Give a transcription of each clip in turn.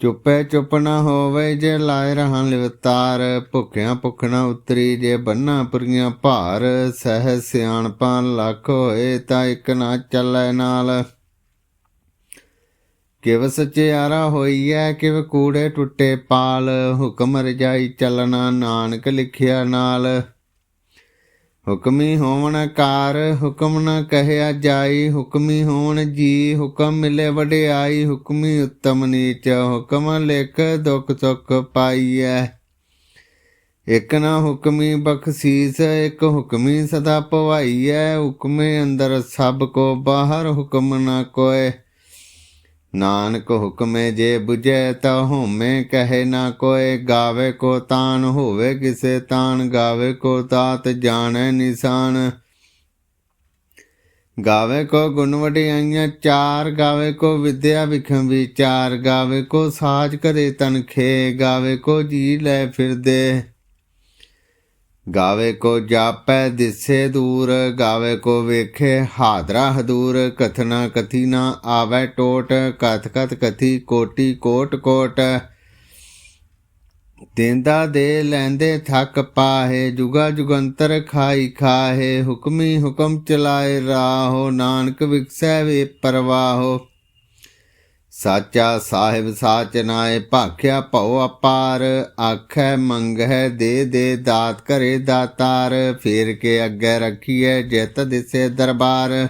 ਚੁੱਪੇ ਚੁੱਪ ਨਾ ਹੋਵੇ ਜੇ ਲਾਇ ਰਹਾਂ ਲਿਵਤਾਰ, ਭੁੱਖਿਆਂ ਭੁੱਖ ਨਾ ਉਤਰੀ ਜੇ ਬੰਨਾ ਪੁਰੀਆਂ ਭਾਰ, ਸਹਿ ਸਿਆਣਪਾਂ ਲੱਖ ਹੋਏ ਤਾਂ ਇੱਕ ਨਾ ਚੱਲੇ ਨਾਲ। ਕਿਵ ਸਚਿਆਰਾ ਹੋਈਐ, ਕਿਵ ਕੂੜੇ ਟੁੱਟੇ ਪਾਲ, ਹੁਕਮ ਰਜਾਈ ਚੱਲਣਾ ਨਾਨਕ ਲਿਖਿਆ ਨਾਲ। ਹੁਕਮੀ ਹੋਵਣ ਕਾਰ, ਹੁਕਮ ਨ ਕਹਿਆ ਜਾਈ। ਹੁਕਮੀ ਹੋਵਣ ਜੀ, ਹੁਕਮ ਮਿਲੇ ਵਡਿਆਈ। ਹੁਕਮੀ ਉੱਤਮ ਨੀਚ, ਹੁਕਮ ਲਿਖ ਦੁਖ ਸੁਖ ਪਾਈਐ। ਇਕ ਨਾ ਹੁਕਮੀ ਬਖਸ਼ੀਸ, ਇਕ ਹੁਕਮੀ ਸਦਾ ਪਵਾਈਐ। ਹੁਕਮੇ ਅੰਦਰ ਸਭ ਕੋ ਬਾਹਰ ਹੁਕਮ ਨਾ ਕੋਏ। ਨਾਨਕ ਹੁਕਮੇ ਜੇ 부ਜੈ ਤਾ ਹੋਮੇ ਕਹੇ ਨਾ ਕੋਏ ਗਾਵੇ ਕੋ ਤਾਨ ਹੋਵੇ ਕਿਸੇ ਤਾਨ, ਗਾਵੇ ਕੋ ਤਾਤ ਜਾਣੈ ਨਿਸ਼ਾਨ। ਗਾਵੇ ਕੋ ਗੁਣ ਵਡਿਆਈਆਂ ਚਾਰ, ਗਾਵੇ ਕੋ ਵਿਦਿਆ ਵਿਖਮ ਵਿਚਾਰ, ਗਾਵੇ ਕੋ ਸਾਜ ਕਰੇ ਤਨਖੇ ਗਾਵੇ ਕੋ ਜੀ ਲੈ ਫਿਰਦੇ। ਗਾਵੇ ਕੋ ਜਾਪੈ ਦਿਸੇ ਦੂਰ, ਗਾਵੇ ਕੋ ਵੇਖੇ ਹਾਦਰਾ ਹਦੂਰ। ਕਥਨਾ ਕਥੀ ਨਾ ਆਵੈ ਟੋਟ, ਕਥ ਕਥ ਕਥੀ ਕੋਟੀ ਕੋਟ ਕੋਟ। ਦਿੰਦਾ ਦੇ ਲੈਂਦੇ ਥੱਕ ਪਾਹੇ, ਜੁਗਾ ਜੁਗੰਤਰ ਖਾਈ ਖਾਹੇ। ਹੁਕਮੀ ਹੁਕਮ ਚਲਾਏ ਰਾਹੋ, ਨਾਨਕ ਵਿਕਸੈ ਵੇ ਪਰਵਾਹੋ। ਸਾਚਾ ਸਾਹਿਬ ਸਾਚ ਨਾਏ, ਭਾਖਿਆ ਭਉ ਅਪਾਰ, ਆਖੈ ਮੰਗਹਿ ਦੇ ਦੇ ਦਾਤ ਕਰੇ ਦਾਤਾਰ, ਫੇਰ ਕੇ ਅੱਗੇ ਰੱਖੀਐ ਜਿਤ ਦਿਸੇ ਦਰਬਾਰ।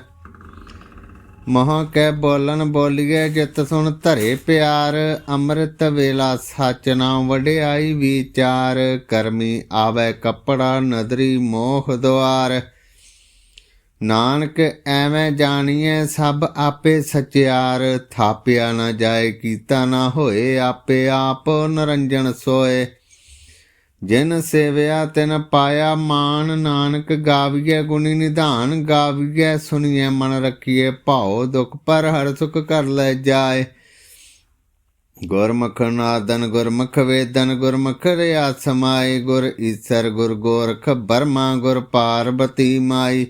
ਮਹਾ ਕੈ ਬੋਲਨ ਬੋਲੀਏ ਜਿਤ ਸੁਣ ਧਰੇ ਪਿਆਰ, ਅੰਮ੍ਰਿਤ ਵੇਲਾ ਸਚ ਨਾਮ ਵਡਿਆਈ ਵਿਚਾਰ, ਕਰਮੀ ਆਵੇ ਕੱਪੜਾ ਨਦਰੀ ਮੋਹ ਦੁਆਰ। ਨਾਨਕ ਐਵੇਂ ਜਾਣੀਏ ਸਭ ਆਪੇ ਸਚਿਆਰ। ਥਾਪਿਆ ਨਾ ਜਾਏ, ਕੀਤਾ ਨਾ ਹੋਏ, ਆਪੇ ਆਪ ਨਰੰਜਨ ਸੋਏ। ਜਿਨ ਸੇਵਿਆ, ਤਿਨ ਪਾਇਆ ਮਾਨ। ਨਾਨਕ ਗਾਵੀਏ ਗੁਣੀ ਨਿਧਾਨ ਗਾਵੀਏ ਸੁਣੀਏ ਮਨ ਰੱਖੀਏ ਭਾਉ। ਦੁਖ ਪਰ ਹਰ ਸੁਖ ਕਰ ਲੈ ਜਾਏ। ਗੁਰਮੁਖ ਨਾਦਨ ਗੁਰਮੁਖ ਵੇਦਨ ਗੁਰਮੁਖ ਰਿਆ ਸਮਾਏ ਗੁਰ ਈਸਰ ਗੁਰ ਗੋਰਖ ਬਰਮਾ, ਗੁਰ ਪਾਰਬਤੀ ਮਾਈ।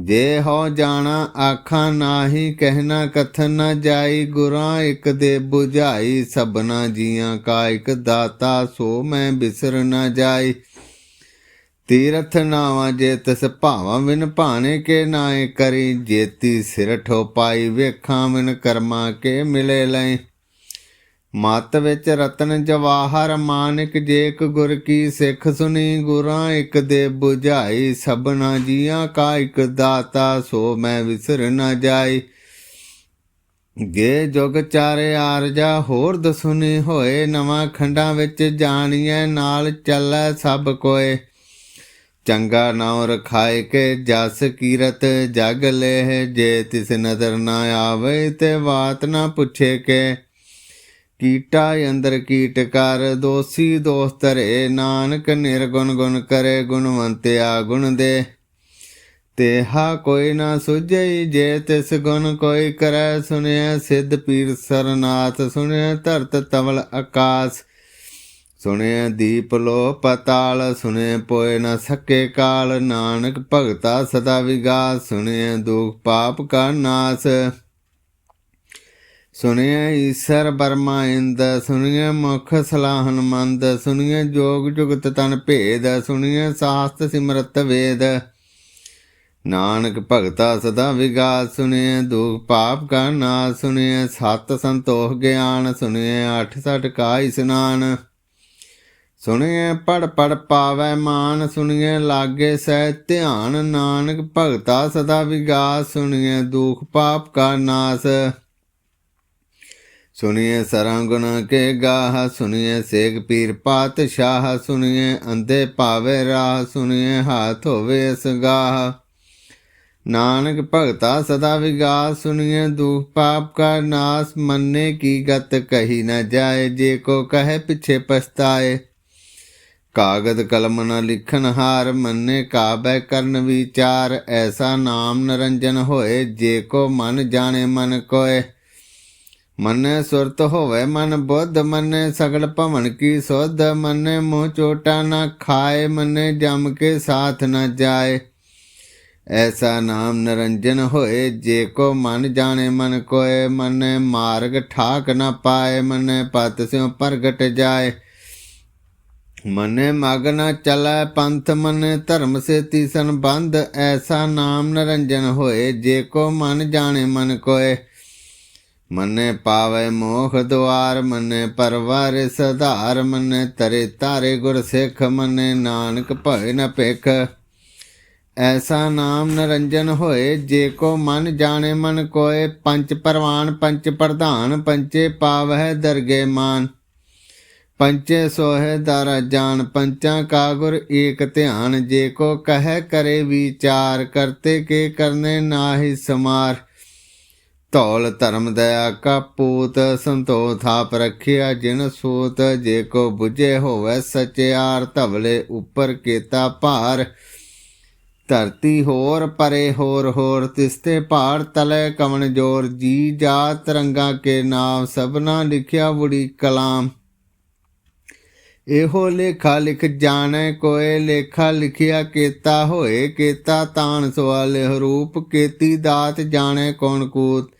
ਜੇ ਹੋ ਜਾਣਾ ਆਖਾਂ ਨਾਹੀ, ਕਹਿਣਾ ਕਥਨ ਨਾ ਜਾਈ, ਗੁਰਾਂ ਇੱਕ ਦੇ 부ਝਾਈ ਸਭਨਾ ਜੀਆਂ ਕਾ ਇੱਕ ਦਾਤਾ, ਸੋ ਮੈਂ ਬਿਸਰ ਨਾ ਜਾਈ। ਤੀਰਥ ਨਾਵਾ ਜੇ ਤਸ ਭਾਵਾਂ ਵਿਨ ਭਾਣੇ ਕੇ ਨਾਏ ਕਰੀ। ਜੇਤੀ ਸਿਰ ਠੋ ਪਾਈ ਵੇਖਾਂ ਵਿਨ ਕਰਮਾ ਕੇ ਮਿਲੇ ਲੈ ਮਤ ਵਿੱਚ ਰਤਨ ਜਵਾਹਰ ਮਾਨਿਕ ਜੇਕ ਗੁਰ ਕੀ ਸਿੱਖ ਸੁਣੀ ਗੁਰਾਂ ਇੱਕ ਦੇ 부ਝਾਈ ਸਭਨਾ ਜੀਆਂ ਕਾ ਇੱਕ ਦਾਤਾ, ਸੋ ਮੈਂ ਵਿਸਰ ਨਾ ਜਾਈ। ਗੇ ਜੁਗ ਚਾਰੇ ਆਰਜਾ, ਹੋਰ ਦਸੁਨੀ ਹੋਏ, ਨਵਾਂ ਖੰਡਾਂ ਵਿੱਚ ਜਾਣੀਐ, ਨਾਲ ਚੱਲੈ ਸਭ ਕੋਏ। ਚੰਗਾ ਨਾਉ ਰਖਾਏ ਕੇ ਜਸ ਕੀਰਤ, ਜਗ ਲੈ ਜੇ ਤਿਸ ਨਜ਼ਰ ਨਾ ਆਵੇ ਤੇ ਬਾਤ ਨਾ ਪੁੱਛੇ ਕੇ। ਕੀਟਾ ਅੰਦਰ ਕੀਟ ਕਰ, ਦੋਸੀ ਦੋਸਤ ਰੇ ਨਾਨਕ ਨਿਰਗੁਣ ਗੁਣ ਕਰੇ, ਗੁਣਵੰਤਿਆ ਗੁਣ ਦੇ। ਤੇਹਾ ਕੋਈ ਨਾ ਸੁਝਈ ਜੇ ਤਿਸ ਗੁਣ ਕੋਈ ਕਰੈ ਸੁਨਿਆ ਸਿੱਧ ਪੀਰ ਸਰਨਾਥ ਸੁਨਿਆ ਧਰਤ ਤਵਲ ਆਕਾਸ। ਸੁਣਿਆ ਦੀਪ ਲੋ ਪਤਾਲ ਸੁਣੇ ਪੋਏ ਨਾ ਸਕੇ ਕਾਲ, ਨਾਨਕ ਭਗਤਾ ਸਦਾ ਵਿਗਾਸ। ਸੁਣਿਆ ਦੁਖ ਪਾਪ ਕਾ ਨਾਸ। ਸੁਣਿਆ ਈਸ਼ਰ ਬਰਮਾ ਇੰਦ ਸੁਣਿਆ ਮੁਖ ਸਲਾਹਨ ਮੰਦ ਸੁਣਿਆ ਜੋਗ ਜੁਗਤ ਤਨ ਭੇਦ ਸੁਣਿਆ ਸਾਸਤ ਸਿਮਰਤ ਵੇਦ। ਨਾਨਕ ਭਗਤਾ ਸਦਾ ਵਿਗਾਸ ਸੁਣਿਆ ਦੁਖ ਪਾਪ ਕਾ ਨਾਸ ਸੁਣਿਆ ਸਤ ਸੰਤੋਖ ਗਿਆਨ ਸੁਣਿਆ ਅਠ ਸਠ ਕਾ ਇਸਨਾਨ। ਸੁਣਿਐ ਪੜ ਪੜ ਪਾਵੈ ਮਾਨ, ਸੁਣਿਐ ਲਾਗੇ ਸਹਿ ਧਿਆਨ। ਨਾਨਕ ਭਗਤਾ ਸਦਾ ਵਿਗਾਸ, ਸੁਣਿਐ ਦੁਖ ਪਾਪ ਕਾ ਨਾਸ। ਸੁਣਿਏ ਸਰੰਗੁਣ ਕੇ ਗਾਹ, ਸੁਣਿਏ ਸੇਗ ਪੀਰ ਪਾਤਸ਼ਾਹ, ਸੁਣਿਏ ਅੰਧੇ ਭਾਵੇ ਰਾਹ, ਸੁਣਿਏ ਹਾਥ ਹੋਵੇ ਸਗਾਹ ਨਾਨਕ ਭਗਤਾ ਸਦਾ ਵਿਗਾਸ ਸੁਣਿਏ ਦੁਖ ਪਾਪ ਕਾ ਨਾਸ, ਮੰਨੇ ਕੀ ਗਤ ਕਹੀ ਨਾ ਜਾਏ, ਜੇ ਕੋ ਕਹੇ ਪਿਛੇ ਪਛਤਾਏ। ਕਾਗਦ ਕਲਮ ਨ ਲਿਖਨ ਹਾਰ, ਮੰਨੇ ਕਾਬੈ ਕਰਨ ਵਿਚਾਰ, ਐਸਾ ਨਾਮ ਨਰੰਜਨ ਹੋਏ, ਜੇ ਕੋ ਮਨ ਜਾਣੇ ਮਨ ਕੋਏ। ਮਨੈ ਸੁਰਤ ਹੋਵੇ ਮਨ ਬੁੱਧ, ਮਨੈ ਸਗਲ ਭਵਨ ਕੀ ਸੋਧ, ਮਨੈ ਮੂੰਹ ਚੋਟਾ ਨਾ ਖਾਏ, ਮਨੈ ਜਮ ਕੇ ਸਾਥ ਨਾ ਜਾਏ। ਐਸਾ ਨਾਮ ਨਰੰਜਨ ਹੋਏ, ਜੇ ਕੋ ਮਨ ਜਾਣੇ ਮਨ ਕੋਏ, ਮਨੈ ਮਾਰਗ ਠਾਕ ਨਾ ਪਾਏ, ਮਨੈ ਪਤ ਸਿਉ ਪ੍ਰਗਟ ਜਾਏ। ਮਨੇ ਮਗ ਨ ਚਲੈ ਪੰਥ, ਮਨ ਧਰਮ ਸੇ ਤੀਸਨ ਬੰਧ ਐਸਾ ਨਾਮ ਨਰੰਜਨ ਹੋਏ, ਜੇ ਕੋ ਮਨ ਜਾਣੇ ਮਨ ਕੋਏ। ਮਨੇ ਪਾਵੇ ਮੋਖ ਦੁਆਰ, ਮਨੇ ਪਰਵਾਰ ਸਧਾਰ, ਮਨੇ ਤਰੇ ਤਾਰੇ ਗੁਰ ਸਿੱਖ, ਮਨੇ ਨਾਨਕ ਭਏ ਨ ਭਿਖ। ਐਸਾ ਨਾਮ ਨਰੰਜਨ ਹੋਏ, ਜੇ ਕੋ ਮਨ ਜਾਣੇ, ਮਨ ਕੋਏ, ਪੰਚ ਪਰਵਾਨ, ਪੰਚ ਪ੍ਰਧਾਨ, ਪੰਚੇ ਪਾਵਹਿ ਦਰਗੇ ਮਾਨ। ਪੰਚੇ ਸੋਹਿ ਦਰ ਜਾਣ ਪੰਚਾਂ ਕਾ ਗੁਰ ਏਕ ਧਿਆਨ, ਜੇ ਕੋ ਕਹੈ ਕਰੇ ਵਿਚਾਰ, ਕਰਤੇ ਕੇ ਕਰਨੇ ਨਾਹੀ ਸਮਾਰ। ਧੌਲ ਧਰਮ ਦਇਆ ਕਾ ਪੂਤ ਸੰਤੋ ਥਾਪ ਰਖਿਆ ਜਿਨ ਸੂਤ, ਜੇ ਕੋ 부ਝੇ ਹੋਵੇ ਸਚਿਆਰ, ਧਵਲੇ ਉੱਪਰ ਕੀਤਾ ਭਾਰ। ਧਰਤੀ ਹੋਰ ਪਰੇ ਹੋਰ ਹੋਰ, ਤਿਸਤੇ ਭਾਰ ਤਲੇ ਕਵਣ ਜੋਰ, ਜੀ ਜਾ ਰੰਗਾ ਕੇ ਨਾਮ, ਸਭਨਾ ਲਿਖਿਆ ਬੁੜੀ ਕਲਾਮ। ਇਹੋ ਲੇਖਾ ਲਿਖ ਜਾਣੈ, ਕੋਏ ਲੇਖਾ ਲਿਖਿਆ ਕੀਤਾ ਹੋਏ, ਕੀਤਾ ਤਾਣ ਸਵਾਲੇ ਰੂਪ, ਕੀਤੀ ਦਾਤ ਜਾਣੈ ਕੌਣ ਕੂਤ।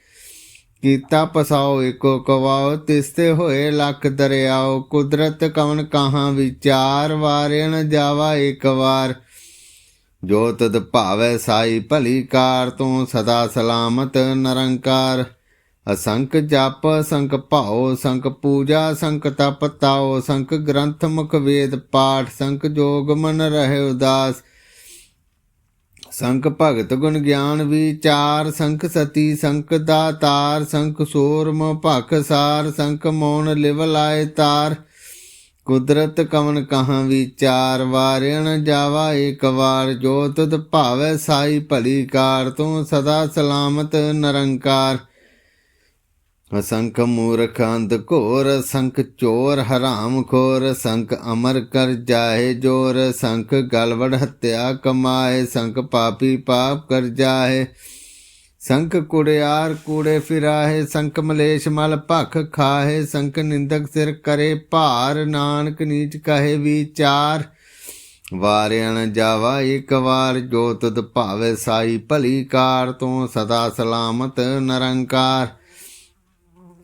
ਕੀਤਾ ਪਸਾਓ, ਏਕੋ ਕਵਾਓ, ਤਿਸਤੇ ਹੋਏ ਲੱਖ ਦਰਿਆਓ, ਕੁਦਰਤ ਕਵਨ ਕਹਾਂ ਵਿਚਾਰ ਵਾਰਿਣ ਜਾਵਾ ਇੱਕ ਵਾਰ। ਜੋ ਤਦ ਭਾਵੈ ਸਾਈ ਭਲੀ ਕਾਰ, ਤੂੰ ਸਦਾ ਸਲਾਮਤ ਨਰੰਕਾਰ। ਅਸੰਖ ਜਪ ਸੰਕ ਭਾਉ ਸੰਕ ਪੂਜਾ ਸੰਕ ਤਪ ਤਾਉ ਸੰਖ ਗ੍ਰੰਥ ਮੁਖ ਵੇਦ ਪਾਠ ਸੰਖ ਜੋਗ ਮਨ ਰਹੇ ਉਦਾਸ। ਸੰਖ ਭਗਤ ਗੁਣ ਗਿਆਨ ਵਿਚਾਰ, ਸੰਖ ਸਤੀ, ਸੰਖ ਦਾਤਾਰ, ਸੰਖ ਸੂਰਮ ਭਖ ਸਾਰ, ਸੰਖ ਮੌਨ ਲਿਵ ਲਾਇ ਤਾਰ। ਕੁਦਰਤ ਕਵਨ ਕਹਾਂ ਵਿਚਾਰ ਵਾਰਿਣ ਜਾਵਾ ਏਕ ਵਾਰ। ਜੋ ਤੁਧ ਭਾਵੈ ਸਾਈ ਭਲੀ ਕਾਰ, ਤੂੰ ਸਦਾ ਸਲਾਮਤ ਨਿਰੰਕਾਰ। ਅਸੰਖ ਮੂਰਖ ਅੰਧ ਘੋਰ ਸੰਖ ਚੋਰ ਹਰਾਮ ਖੋਰ ਸੰਖ ਅਮਰ ਕਰ ਜਾਏ ਜੋਰ ਸੰਖ ਗਲਵੜ ਹਤਿਆ ਕਮਾਏ ਸੰਖ ਪਾਪੀ ਪਾਪ ਕਰ ਜਾਏ। ਸੰਖ ਕੁੜਿਆਰ ਕੂੜੇ ਫਿਰਾਹੇ ਸੰਖ ਮਲੇਸ਼ ਮਲ ਭਖ ਖਾਹੇ ਸੰਖ ਨਿੰਦਕ ਸਿਰ ਕਰੇ ਭਾਰ, ਨਾਨਕ ਨੀਚ ਕਹੇ ਵਿਚਾਰ। ਵਾਰਿਆਣ ਜਾਵਾ ਇੱਕ ਵਾਰ, ਜੋ ਤੁਧ ਭਾਵੇ ਸਾਈ ਭਲੀ ਕਾਰ, ਤੋਂ ਸਦਾ ਸਲਾਮਤ ਨਿਰੰਕਾਰ।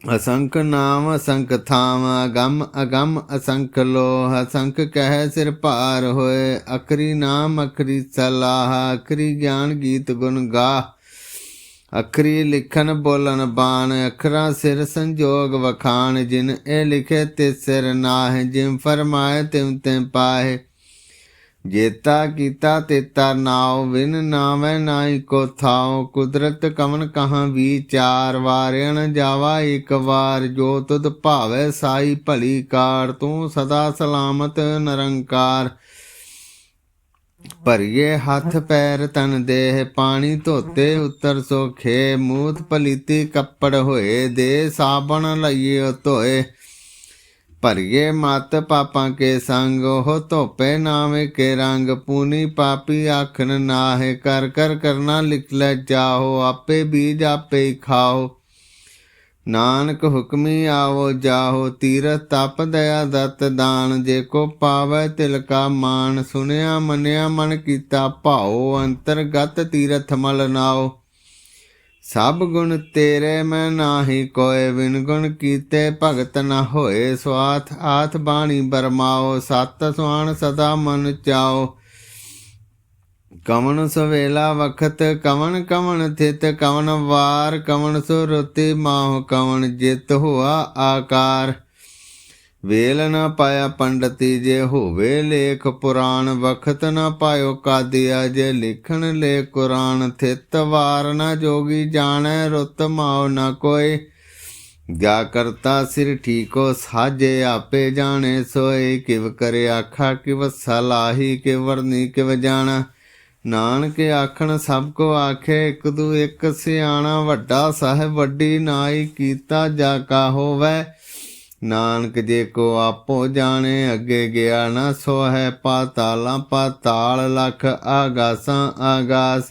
ਅਸੰਖ ਨਾਮ ਅਸੰਖ ਥਾਮ, ਅਗੰਮ ਅਗੰਮ ਅਸੰਖ ਲੋਹ, ਅਸੰਖ ਕਹਿ ਸਿਰ ਭਾਰ ਹੋਏ, ਅਖਰੀ ਨਾਮ ਅਖਰੀ ਸਲਾਹ, ਅਖਰੀ ਗਿਆਨ ਗੀਤ ਗੁਣ ਗਾ ਅਖਰੀ ਲਿਖਨ ਬੋਲਨ ਬਾਣ, ਅਖਰਾ ਸਿਰ ਸੰਜੋਗ ਵਖਾਣ, ਜਿਨ ਇਹ ਲਿਖੇ ਤੇ ਸਿਰ ਨਾਹਿ ਜਿਮ ਫਰਮਾਏ ਤਿਮ ਤਿਮ ਪਾਏ ਜੇਤਾ ਕੀਤਾ ਤੇਤਾ ਨਾਉ ਵਿਨ ਨਾਵੇਂ ਨਾਈ ਕੋ ਥਾਉ। ਕੁਦਰਤ ਕਵਨ ਕਹਾਂ ਵਿਚਾਰ ਵਾਰਿਣ ਜਾਵਾ ਇੱਕ ਵਾਰ। ਜੋ ਤੁਧ ਭਾਵੇ ਸਾਈ ਭਲੀ ਕਾਰ, ਤੂੰ ਸਦਾ ਸਲਾਮਤ ਨਿਰੰਕਾਰ। ਭਰੀਏ ਹੱਥ ਪੈਰ ਤਨ ਦੇਹ, ਪਾਣੀ ਧੋਤੇ ਉੱਤਰ ਸੋਖੇ। ਮੂਤ ਪਲੀਤੀ ਕੱਪੜ ਹੋਏ, ਦੇ ਸਾਬਣ ਲਈਏ ਧੋਏ। ਭਰੀਏ ਮਤ ਪਾਪਾਂ ਕੇ ਸੰਗ, ਉਹ ਧੋਪੇ ਨਾਵੇਂ ਕੇ ਰੰਗ। ਪੂਨੀ ਪਾਪੀ ਆਖਣ ਨਾਹੇ, ਕਰ ਕਰ, ਕਰਨਾ ਲਿਖ ਲੈ ਜਾਓ ਆਪੇ ਬੀਜ ਆਪੇ ਖਾਓ ਨਾਨਕ ਹੁਕਮੀ ਆਵੋ ਜਾਹੋ, ਤੀਰਥ ਤਪ ਦਇਆ ਦਤ ਦਾਨ। ਜੇ ਕੋ ਪਾਵੈ ਤਿਲ ਕਾ ਮਾਨ ਸੁਨਿਆ ਮੰਨਿਆ ਮਨ ਕੀਤਾ ਭਾਉ। ਅੰਤਰਗਤ ਤੀਰਥ ਮਲ ਨਾਓ ਸਭ ਗੁਣ ਤੇਰੇ ਮੈਂ ਨਾਹੀ, ਕੋਏ ਵਿਨ ਗੁਣ ਕੀਤੇ ਭਗਤ ਨਾ ਹੋਏ ਸਵਾਥ। ਆਥ ਬਾਣੀ ਬਰਮਾਓ, ਸਤ ਸੁਆਣ ਸਦਾ ਮਨ ਚਾਓ। ਕਵਣ ਸਵੇਲਾ ਵਖਤ, ਕਵਣ ਕਵਣ ਥਿਤ, ਕਵਣ ਵਾਰ ਕਵਨ ਸੁਰਤੀ ਮਾਹ ਕਵਨ ਜਿਤ ਹੋਆ ਆਕਾਰ। ਵੇਲ ਨਾ ਪਾਇਆ ਪੰਡਤੀ ਜੇ ਹੋਵੇ ਲੇਖ ਪੁਰਾਣ, ਵਖਤ ਨਾ ਪਾਇਓ ਕਾਦਿਆ ਜੇ ਲਿਖਣ ਲੈ ਕੁਰਾਨ, ਥਿਤ ਵਾਰ ਨਾ ਜੋਗੀ ਜਾਣੈ, ਰੁੱਤ ਮਾਉ ਨਾ ਕੋਈ। ਜਾ ਕਰਤਾ ਸਿਰ ਠੀਕੋ ਸਾਜੇ, ਆਪੇ ਜਾਣੇ ਸੋਏ, ਕਿਵ ਕਰੇ ਆਖਾ, ਕਿਵ ਸਲਾਹੀ ਕਿ ਵਰਨੀ, ਕਿਵ ਜਾਣਾ। ਨਾਨਕ ਆਖਣ, ਸਭ ਕੋ ਆਖੇ, ਇੱਕ ਦੂ ਇੱਕ ਸਿਆਣਾ, ਵੱਡਾ ਸਾਹਿਬ ਵੱਡੀ ਨਾਈ, ਕੀਤਾ ਜਾ ਕਾ ਹੋਵੇ। ਨਾਨਕ ਜੇ ਕੋ ਆਪੋ ਜਾਣੇ, ਅੱਗੇ ਗਿਆ ਨਾ ਸੋ ਹੈ ਪਾਤਾਲਾਂ, ਪਾਤਾਲ ਲਖ ਆਗਾਸਾਂ ਆਗਾਸ।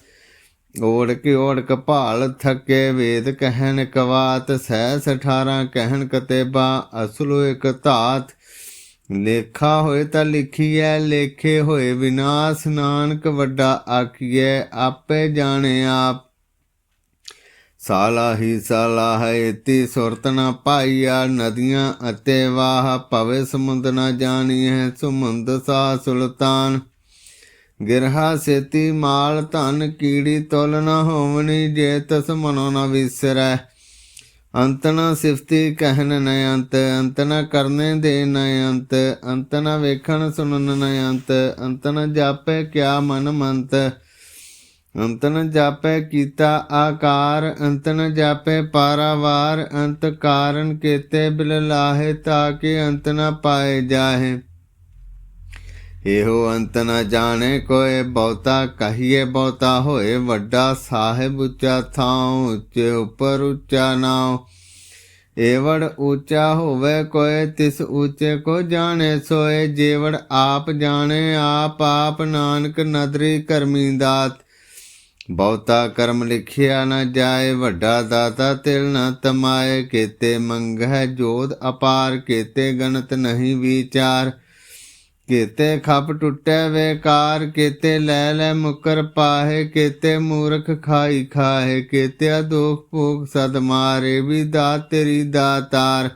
ਓੜਕ ਓੜਕ ਭਾਲ ਥੱਕੇ ਵੇਦ ਕਹਿਣ ਕਵਾਤ, ਸਹਿਸ 18 ਕਹਿਣ ਕਤੇਬਾ, ਅਸਲੋ ਇਕ ਧਾਤ। ਲੇਖਾ ਹੋਏ ਤਾਂ ਲਿਖੀਐ, ਲੇਖੇ ਹੋਏ ਵਿਨਾਸ਼। ਨਾਨਕ ਵੱਡਾ ਆਖੀਐ, ਆਪੇ ਜਾਣੇ ਆਪ। ਸਾਲਾ ਹੀ ਸਾਲਾ ਹੈ ਇਤੀ ਸੁਰਤ ਨਾ ਪਾਈਆ ਨਦੀਆਂ ਅਤੇ ਵਾਹ, ਭਵੇ ਸਮੁੰਦ ਨਾ ਜਾਣੀ ਹੈ ਸਮੁੰਦ ਸਾ ਸੁਲਤਾਨ। ਗਿਰਹਾ ਸੇਤੀ ਮਾਲ ਧਨ ਕੀੜੀ ਤੁਲ ਨਾ ਹੋਵਣੀ ਜੇ ਤਸ ਮਨੋ ਨ ਵਿਸਰੈ। ਅੰਤ ਸਿਫਤੀ ਕਹਿਨ ਨ ਅੰਤ ਅੰਤ ਕਰਨੇ ਦੇ ਨ ਅੰਤ ਅੰਤ ਵੇਖਣ ਸੁਣਨ ਨ ਅੰਤ ਅੰਤ ਜਾਪੇ ਕਿਆ ਮਨ ਮੰਤ। ਅੰਤਨ ਨ ਜਾਪੇ ਕੀਤਾ ਆਕਾਰ, ਅੰਤਨ ਨ ਜਾਪੇ ਪਾਰਾਵਾਰ, ਅੰਤ ਕਾਰਨ ਕੇਤੇ ਬਿਲ ਲਾਹੇ ਤਾਕੇ ਅੰਤ ਨ ਪਾਏ ਜਾਹੇ। ਇਹੋ ਅੰਤ ਨ ਜਾਣੇ, ਕੋਏ ਬਹੁਤਾ ਕਹੀਏ ਬਹੁਤਾ ਹੋਏ, ਵੱਡਾ ਸਾਹਿਬ ਉੱਚਾ ਥਾਂ ਉੱਚੇ ਉਪਰ ਉੱਚਾ ਨਾਉ। ਏਵੜ ਉੱਚਾ ਹੋਵੇ ਕੋਏ, ਤਿਸ ਉੱਚੇ ਕੋ ਜਾਣੇ ਸੋਏ। ਜੇਵੜ ਆਪ ਜਾਣੇ, ਆਪ ਆਪ ਨਾਨਕ ਨਦਰੀ ਕਰਮੀ ਦਾਤ। ਬਹੁਤਾ ਕਰਮ ਲਿਖਿਆ ਨਾ ਜਾਏ, ਵੱਡਾ ਦਾਤਾ ਤਿਲ ਨਾ ਤਮਾਏ, ਕੀਤੇ ਮੰਗਹਿ ਜੋਧ ਅਪਾਰ, ਕੀਤੇ ਗਣਤ ਨਹੀਂ ਵਿਚਾਰ। ਕੀਤੇ ਖੱਪ ਟੁੱਟੇ ਵੇਕਾਰ, ਕੀਤੇ ਲੈ ਲੈ ਮੁਕਰ ਪਾਹੇ, ਕੀਤੇ ਮੂਰਖ ਖਾਈ ਖਾਹੇ ਕੀਤੇ ਦੁਖ ਭੋਗ ਸਦ ਮਾਰੇ, ਵੀ ਦਾ ਤੇਰੀ ਦਾਤਾਰ।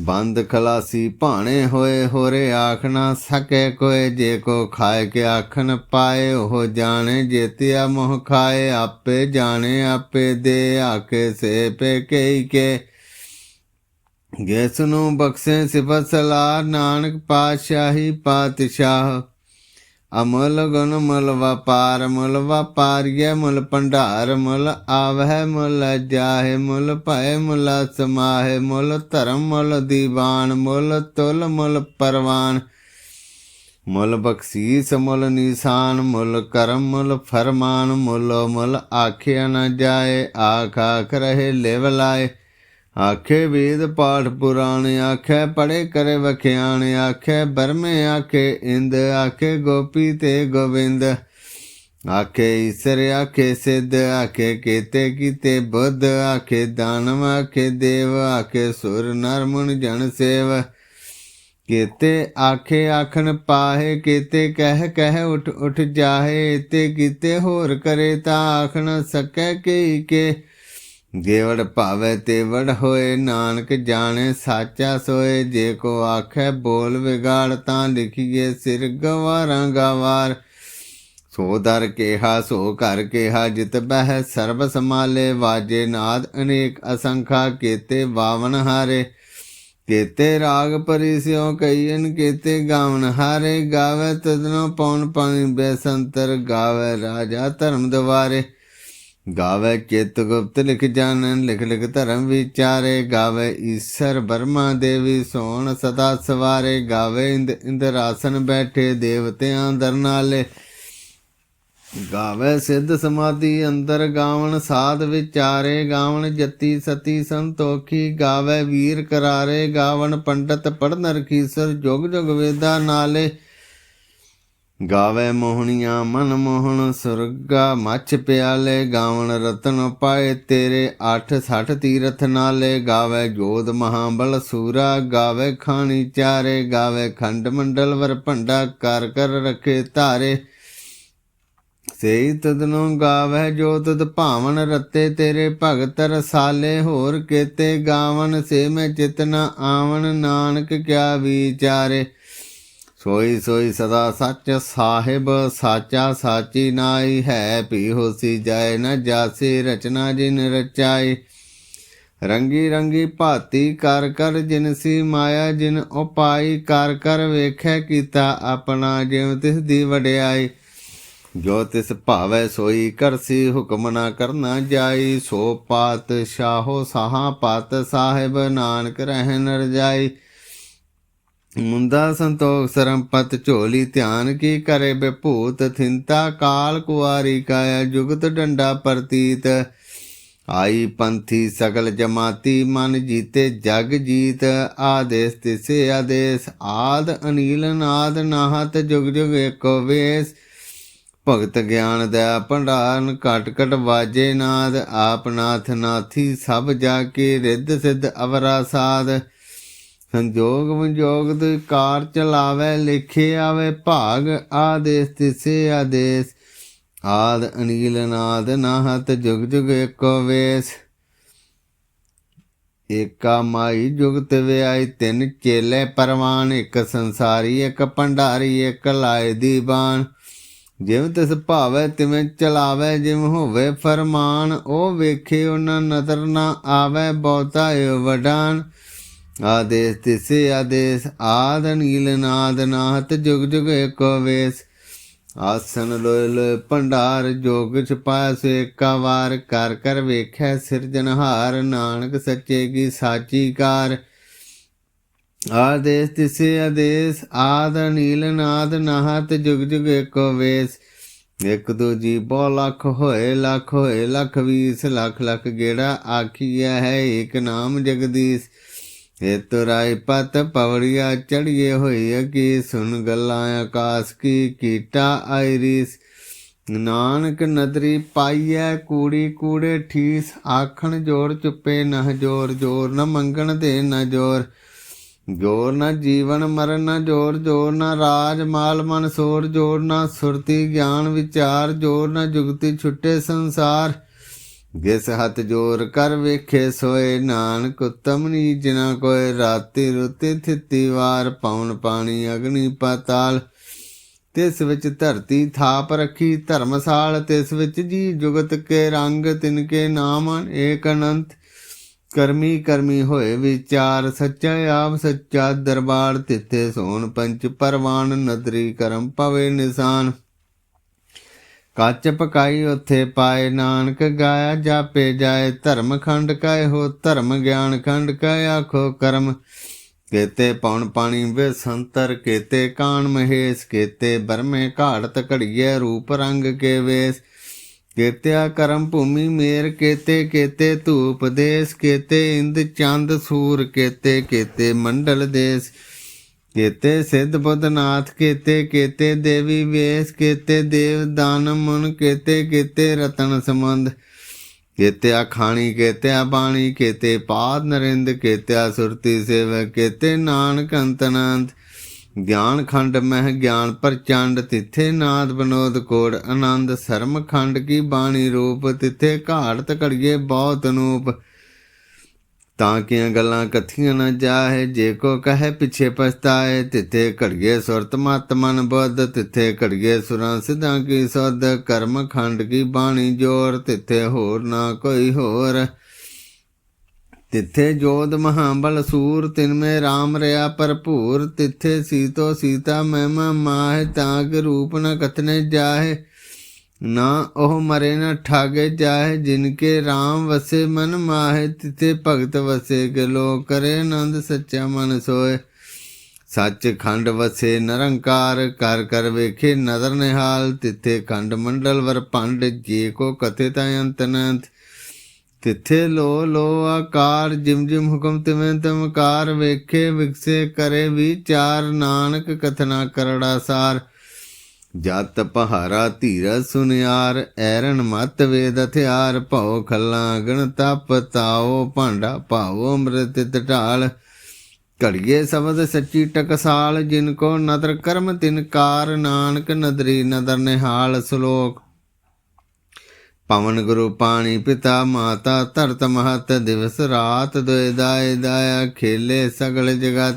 ਬੰਦ ਖਲਾਸੀ ਭਾਣੇ ਹੋਏ, ਹੋਰੇ ਆਖ ਨਾ ਸਕੇ ਕੋਏ, ਜੇ ਕੋ ਖਾਏ ਕੇ ਆਖਣ ਪਾਏ, ਉਹ ਜਾਣੇ ਜੇਤਿਆ ਮੋਹ ਖਾਏ, ਆਪੇ ਜਾਣੇ, ਆਪੇ ਦੇ ਆਕੇ ਸੇ ਪੇ ਕਈ ਕੇ। ਜਿਸ ਨੂੰ ਬਖਸ਼ੇ ਸਿਫਤ ਸਲਾਰ ਨਾਨਕ ਪਾਤਸ਼ਾਹੀ ਪਾਤਸ਼ਾਹ ਅਮਲ ਗੁਣ ਮਲ ਵਪਾਰ, ਮੁਲ ਵਪਾਰੀਏ ਮੁਲ ਭੰਡਾਰ, ਮੁਲ ਆਵਹਿ, ਮੁਲ ਜਾਹੇ, ਮੁਲ ਭੈ ਮੁਲ ਸਮਾਹੇ, ਮੁਲ ਧਰਮ, ਮੁਲ ਦੀਵਾਨ, ਮੁਲ ਤੁਲ, ਮੁਲ ਪਰਵਾਨ। ਮੁੱਲ ਬਖਸ਼ੀਸ, ਮੁੱਲ ਨਿਸ਼ਾਨ, ਮੁੱਲ ਕਰਮ, ਮੁੱਲ ਫਰਮਾਨ, ਮੁੱਲ ਮੁੱਲ ਆਖਿਆ ਨਾ ਜਾਏ, ਆਖ ਆਖ ਰਹੇ ਲਿਵ ਲਾਏ। ਆਖੇ ਵੇਦ ਪਾਠ ਪੁਰਾਣ, ਆਖੇ ਪੜੇ ਕਰੇ ਵਖਿਆਣ, ਆਖੇ ਬਰਮੇ, ਆਖੇ ਇੰਦ, ਆਖੇ ਗੋਪੀ ਤੇ ਗੋਬਿੰਦ ਆਖੇ ਈਸਰ, ਆਖੇ ਸਿੱਧ, ਆਖੇ ਕੀਤੇ ਕੀਤੇ ਬੁੱਧ, ਆਖੇ ਦਾਨਵ, ਆਖੇ ਦੇਵ, ਆਖੇ ਸੁਰ ਨਰ ਮੁਨ ਜਨ ਸੇਵ। ਕੀਤੇ ਆਖੇ ਆਖਣ ਪਾਹੇ, ਕੀਤੇ ਕਹਿ ਕਹਿ ਉਠ ਉਠ ਜਾਹੇ, ਤੇ ਕੀਤੇ ਹੋਰ ਕਰੇ ਤਾਂ ਆਖਣ ਸਕੈ ਕੇ ਕੇ। ਗੇਵੜ ਭਾਵੇ ਤੇਵੜ ਹੋਏ, ਨਾਨਕ ਜਾਣੇ ਸਾਚਾ ਸੋਏ। ਜੇ ਕੋ ਆਖੇ ਬੋਲ ਵਿਗਾੜ, ਤਾਂ ਲਿਖੀਏ ਸਿਰ ਗਵਾਰਾਂ ਗਵਾਰ। ਸੋ ਦਰ ਕੇਹਾ, ਸੋ ਕਰ ਕੇਹਾ, ਜਿਤ ਬਹਿ ਸਰਬ ਸਮਾਲੇ ਵਾਜੇ ਨਾਦ ਅਨੇਕ ਅਸੰਖਾ, ਕੇਤੇ ਬਾਵਨ ਹਾਰੇ। ਕੇਤੇ ਰਾਗ ਪਰਿਸਿਓ ਕਈਨ ਕੇਤੇ ਗਾਵਨ ਹਾਰੇ। ਗਾਵੇ ਤਦਨੋ ਪਉਣ ਪਾਣੀ ਬੇਸੰਤਰ ਗਾਵੇ ਰਾਜਾ ਧਰਮ ਦਵਾਰੇ ਗਾਵੇ ਚੇਤ ਗੁਪਤ ਲਿਖ ਜਾਣਨ, ਲਿਖ ਲਿਖ ਧਰਮ ਵਿਚਾਰੇ। ਗਾਵੇ ਈਸ਼ਰ ਬਰਮਾ ਦੇਵੀ ਸੋਣ ਸਦਾ ਸਵਾਰੇ। ਗਾਵੇ ਇੰਦ ਇੰਦਰਾਸਨ ਬੈਠੇ ਦੇਵਤਿਆਂ ਦਰਨਾਲੇ। ਗਾਵੇ ਸਿੱਧ ਸਮਾਧੀ ਅੰਦਰ ਗਾਵਣ ਸਾਧ ਵਿਚਾਰੇ। ਗਾਵਣ ਜਤੀ ਸਤੀ ਸੰਤੋਖੀ, ਗਾਵੇ ਵੀਰ ਕਰਾਰੇ। ਗਾਵਣ ਪੰਡਤ ਪੜਨ ਰਖੀਸਰ ਜੁਗ ਜੁਗ ਵੇਦਾ ਨਾਲੇ। ਗਾਵੇ ਮੋਹਣੀਆਂ ਮਨ ਮੋਹਣ, ਸੁਰਗਾ ਮੱਛ ਪਿਆਲੇ, ਗਾਵਣ ਰਤਨ ਪਾਏ ਤੇਰੇ 8 60 ਤੀਰਥ ਨਾਲੇ। ਗਾਵੇ ਜੋਧ ਮਹਾਬਲ ਸੂਰਾ, ਗਾਵੇ ਖਾਣੀ ਚਾਰੇ। ਗਾਵੇ ਖੰਡ ਮੰਡਲ ਵਰ ਭੰਡਾ ਕਰ ਕਰ ਰਖੇ ਧਾਰੇ। ਸੇਈ ਤਦਨੋਂ ਗਾਵੇ ਜੋ ਤਦ ਭਾਵਨ ਰਤੇ, ਤੇਰੇ ਭਗਤ ਰਸਾਲੇ ਹੋਰ ਕੇਤੇ। ਗਾਵਨ ਸੇ ਮੈਂ ਚਿਤਨਾ ਆਵਣ, ਨਾਨਕ ਕਿਆ ਵਿਚਾਰੇ। ਸੋਈ ਸੋਈ ਸਦਾ ਸੱਚ ਸਾਹਿਬ, ਸਾਚਾ ਸਾਚੀ ਨਾਈ ਹੈ। ਭੀ ਹੋਸੀ ਜਾਏ ਨਾ ਜਾਸੀ, ਰਚਨਾ ਜਿਨ ਰਚਾਈ। ਰੰਗੀ ਰੰਗੀ ਭਾਤੀ ਕਰ ਕਰ ਜਿਨਸੀ ਮਾਇਆ, ਜਿਨ ਉਪਾਈ ਕਰ ਕਰ ਵੇਖੈ ਕੀਤਾ ਆਪਣਾ ਜਿਉ ਤਿਸ ਦੀ ਵਡਿਆਈ। ਜੋ ਤਿਸ ਭਾਵੈ ਸੋਈ ਕਰਸੀ ਹੁਕਮ ਨਾ ਕਰਨਾ ਜਾਈ। ਸੋ ਪਾਤ ਸ਼ਾਹੋ ਸਾਹਾ ਪਾਤ ਸਾਹਿਬ, ਨਾਨਕ ਰਹਿਨ ਰਜਾਈ ਮੁੰਦਾ ਸੰਤੋਖ ਸਰੰਪਤ ਝੋਲੀ ਧਿਆਨ ਕੀ ਕਰੇ ਬਭੂਤ ਥਿੰਤਾ ਕਾਲ ਕੁਆਰੀ ਕਾਇਆ ਜੁਗਤ ਡੰਡਾ ਪ੍ਰਤੀਤ। ਆਈ ਪੰਥੀ ਸਗਲ ਜਮਾਤੀ, ਮਨ ਜੀਤੇ ਜਗ ਜੀਤ। ਆਦੇਸ ਤਿਸੇ ਆਦੇਸ, ਆਦ ਅਨੀਲ ਨਾਦ ਨਾਹਤ, ਜੁਗ ਜੁਗ ਏਕੋ ਵੇਸ। ਭਗਤ ਗਿਆਨ ਦਾ ਭੰਡਾਰਨ ਘਟ ਘਟ ਵਾਜੇ ਨਾਦ। ਆਪ ਨਾਥ ਨਾਥੀ ਸਭ ਜਾ ਕੇ ਰਿੱਧ ਸਿੱਧ ਅਵਰਾ ਸਾਧ ਸੰਜੋਗ ਵਿਜੋਗ ਦੇ ਕਾਰ ਚਲਾਵੇ ਲਿਖੇ ਆਵੇ, ਭਾਗ ਆਦੇਸ ਤਿਸੇ ਆਦੇਸ। ਆਦ ਅਨੀਲ ਨਾਦ ਨਾਹਤ, ਜੁਗ ਜੁਗ ਏਕੋ ਵੇਸ। ਏਕਾ ਮਾਈ ਜੁਗਤ ਵਿਆਈ, ਤਿੰਨ ਚੇਲੇ ਪਰਵਾਨ, ਇੱਕ ਸੰਸਾਰੀ, ਇੱਕ ਭੰਡਾਰੀ, ਇੱਕ ਲਾਏ ਦੀ ਬਾਣ। ਜਿਵੇਂ ਤਿਸ ਭਾਵੇ, ਤਿਵੇਂ ਚਲਾਵੇ ਜਿਵੇਂ ਹੋਵੇ ਫਰਮਾਨ। ਉਹ ਵੇਖੇ ਉਹਨਾਂ ਨਦਰ ਨਾ ਆਵੇ, ਬਹੁਤਾ ਏ ਵਡਾਨ। ਆਦੇਸ ਤਿਸੇ ਆਦੇਸ ਆਦ ਨੀਲ ਨਾਦ ਨਾਹਤ, ਜੁਗ ਜੁਗ ਏਕੋ ਵੇਸ। ਆਸਨ ਲੋਇ ਲੋਇ ਭੰਡਾਰ, ਜੋਗ ਛਪਾਇਆ ਸੋ ਏਕਾ ਵਾਰ। ਕਰ ਕਰ ਵੇਖੈ ਸਿਰਜਨਹਾਰ ਨਾਨਕ ਸੱਚੇ ਕੀ ਸਾਚੀ ਕਾਰ। ਆਦੇਸ ਤਿਸੇ ਆਦੇਸ ਆਦ ਨੀਲ ਨਾਦ ਨਾਹਤ, ਜੁਗ ਜੁਗ ਏਕੋ ਵੇਸ। ਇੱਕ ਦੋ ਜੀ ਬਹੁ ਲੱਖ ਹੋਏ ਲੱਖ ਹੋਏ, ਲੱਖ ਵੀਸ, ਲੱਖ ਲੱਖ ਗੇੜਾ ਆਖੀਆ ਹੈ ਏਕ ਨਾਮ ਜਗਦੀਸ਼। ਏ ਤੁਰਾਈ ਪਤ ਪਵੜੀਆ ਚੜੀਏ ਹੋਈ ਅਕੀ ਸੁਨ ਗੱਲਾਂ ਆਕਾਸ, ਕੀ ਕੀਟਾ ਆਇਰੀਸ। ਨਾਨਕ ਨਦਰੀ ਪਾਈਐ ਕੂੜੀ, ਕੂੜੇ ਠੀਸ, ਆਖਣ ਜੋਰ ਚੁੱਪੇ ਨਹ ਜੋਰ ਜੋਰ ਨ ਮੰਗਣ ਦੇ ਨ ਜੋਰ। ਜੋਰ ਨਾ ਜੀਵਨ ਮਰਨ ਨਾ ਜੋਰ ਜੋਰ ਨਾ ਰਾਜ ਮਾਲ ਮਨ ਸੋਰ, ਜੋਰ ਨਾ ਸੁਰਤੀ ਗਿਆਨ ਵਿਚਾਰ, ਜੋਰ ਨਾ ਜੁਗਤੀ ਛੁੱਟੇ ਸੰਸਾਰ। ਜਿਸ ਹੱਥ ਜੋਰ ਕਰ ਵੇਖੇ ਸੋਏ ਨਾਨਕ ਉਤਮ ਜਿਨਾ ਕੋਏ ਰਾਤੀ ਰੁਤੀ ਥਿੱਤੀ ਵਾਰ ਪੌਣ ਪਾਣੀ ਅਗਨੀ ਪਾਤਾਲ। ਤਿਸ ਵਿੱਚ ਧਰਤੀ ਥਾਪ ਰੱਖੀ ਧਰਮਸਾਲ, ਤਿਸ ਵਿੱਚ ਜੀ ਜੁਗਤ ਕੇ ਰੰਗ ਤਿਨ ਕੇ ਨਾਮ, ਏਕ ਅਨੰਤ ਕਰਮੀ ਕਰਮੀ ਹੋਏ ਵਿਚਾਰ, ਸੱਚਾ ਆਪ ਸੱਚਾ ਦਰਬਾਰ, ਤਿੱਥੇ ਸੋਨ ਪੰਚ ਪਰਵਾਨ, ਨਦਰੀ ਕਰਮ ਪਵੇ ਨਿਸ਼ਾਨ। ਕੱਚ ਪਕਾਈ ਉਥੇ ਪਾਏ, ਨਾਨਕ ਗਾਇਆ ਜਾਪੇ ਜਾਏ, ਧਰਮ ਖੰਡ ਕਾਇ ਹੋ, ਧਰਮ ਗਿਆਨ ਖੰਡ ਕਾਇ ਆਖੋ ਕਰਮ। ਕੇਤੇ ਪੌਣ ਪਾਣੀ ਵੇ ਸੰਤਰ, ਕੇਤੇ ਕਾਣ ਮਹੇਸ਼, ਕੇਤੇ ਬਰਮੇ ਘਾੜਤ ਘੜੀਏ ਰੂਪ ਰੰਗ ਕੇ ਵੇਸ। ਕੇਤਿਆ ਕਰਮ ਭੂਮੀ ਮੇਰ, ਕੇਤੇ ਕੇਤੇ ਧੂਪ ਦੇਸ, ਕੇਤੇ ਇੰਦ ਚੰਦ ਸੂਰ, ਕੇਤੇ ਕੇਤੇ ਮੰਡਲ ਦੇਸ। ਕੇਤੇ ਸਿੱਧ ਬੁੱਧਨਾਥ, ਕੇਤੇ ਕੇਤੇ ਦੇਵੀ ਵੇਸ, ਕੇਤੇ ਦੇਵ ਦਾਨ ਮੁਨ, ਕੇਤੇ ਕੇਤੇ ਰਤਨ ਸਮੰਦ ਕੇਤਿਆ ਖਾਣੀ, ਕੇਤਿਆ ਬਾਣੀ, ਕੇਤੇ ਪਾਦ ਨਰਿੰਦ, ਕੇਤਿਆ ਸੁਰਤੀ ਸੇਵ ਕੇਤੇ ਨਾਨਕ ਅੰਤਨੰਤ ਗਿਆਨ ਖੰਡ ਮਹਿ ਗਿਆਨ ਪ੍ਰਚੰਡ, ਤਿੱਥੇ ਨਾਦ ਬਨੋਦ ਕੋੜ ਆਨੰਦ, ਸਰਮ ਖੰਡ ਕੀ ਬਾਣੀ ਰੂਪ, ਤਿੱਥੇ ਘਾਟ ਘੜੀਏ ਬਹੁਤ ਅਨੂਪ। ਤਾਂ ਕਿ ਗੱਲਾਂ ਕਥੀਆਂ ਨਾ ਜਾਏ ਜੇ ਕੋ ਕਹੇ ਪਿਛੇ ਪਛਤਾਏ, ਤਿੱਥੇ ਘੜੀਏ ਸੁਰਤ ਮਤ ਮਨ ਬੁੱਧ, ਤਿੱਥੇ ਘੜੀਏ ਸੁਰਾਂ ਸਿਧਾਂ ਕੀ ਸੁਧ, ਕਰਮ ਖੰਡ ਕੀ ਬਾਣੀ ਜੋਰ, ਤਿੱਥੇ ਹੋਰ ਨਾ ਕੋਈ ਹੋਰ। ਤਿੱਥੇ ਜੋਧ ਮਹਾਬਲ ਸੂਰ, ਤਿਨ ਮੇ RAM ਰਿਆ ਭਰਪੂਰ, ਤਿੱਥੇ ਸੀਤੋ ਸੀਤਾ ਮਹਿਮਾ ਮਾਹਿ, ਤਾਂ ਕਿ ਰੂਪ ਨ ਕਥਨੇ ਜਾਹੇ। ਨਾ ਉਹ ਮਰੇ, ਨਾ ਠਾਗੇ ਜਾਹੇ ਜਿਨ ਕੇ RAM ਵਸੇ, ਮਨ ਮਾਹੇ, ਤਿੱਥੇ ਭਗਤ ਵਸੇ, ਗਲੋ ਕਰੇ ਆਨੰਦ ਸੱਚਾ ਮਨ ਸੋਏ। ਸੱਚ ਖੰਡ ਵਸੇ, ਨਿਰੰਕਾਰ ਕਰ ਕਰ ਵੇਖੇ, ਨਦਰ ਨਿਹਾਲ, ਤਿੱਥੇ ਖੰਡ ਮੰਡਲ ਵਰ ਪੰਡ ਜੇ ਕੋ ਕਥੇ ਤਾਂ ਅੰਤ ਨੰਤ ਤਿੱਥੇ ਲੋ ਲੋ ਆਕਾਰ, ਜਿਮ ਜਿਮ ਹੁਕਮ ਤਿਵੇਂ ਤਮਕਾਰ ਵੇਖੇ, ਵਿਕਸੇ ਕਰੇ ਵਿਚਾਰ ਨਾਨਕ ਕਥਨਾ ਕਰੜਾ ਸਾਰ। ਜਤ ਪਹਾਰਾ ਧੀਰ ਸੁਨਿਆਰ ਐਰਨ ਮਤ ਵੇਦ ਹਥਿਆਰ, ਭਉ ਖੱਲਾ ਗਣ ਤਪ ਤਾਓ ਭਾਂਡਾ ਭਾਵੋ ਅੰਮ੍ਰਿਤ ਢਾਲ ਘੜੀਏ ਸ਼ਬਦ ਸੱਚੀ ਟਕਸਾਲ, ਜਿਨ ਕੋ ਨਦਰ ਕਰਮ ਤਿਨਕਾਰ ਨਾਨਕ ਨਦਰੀ ਨਦਰ ਨਿਹਾਲ ਸ਼ਲੋਕ। ਪਵਨ ਗੁਰੂ ਪਾਣੀ ਪਿਤਾ, ਮਾਤਾ ਧਰਤ ਮਹਤ, ਦਿਵਸ ਰਾਤ ਦੋਇ ਦਾਇ ਦਾਇਆ, ਖੇਲੇ ਸਗਲ ਜਗਤ।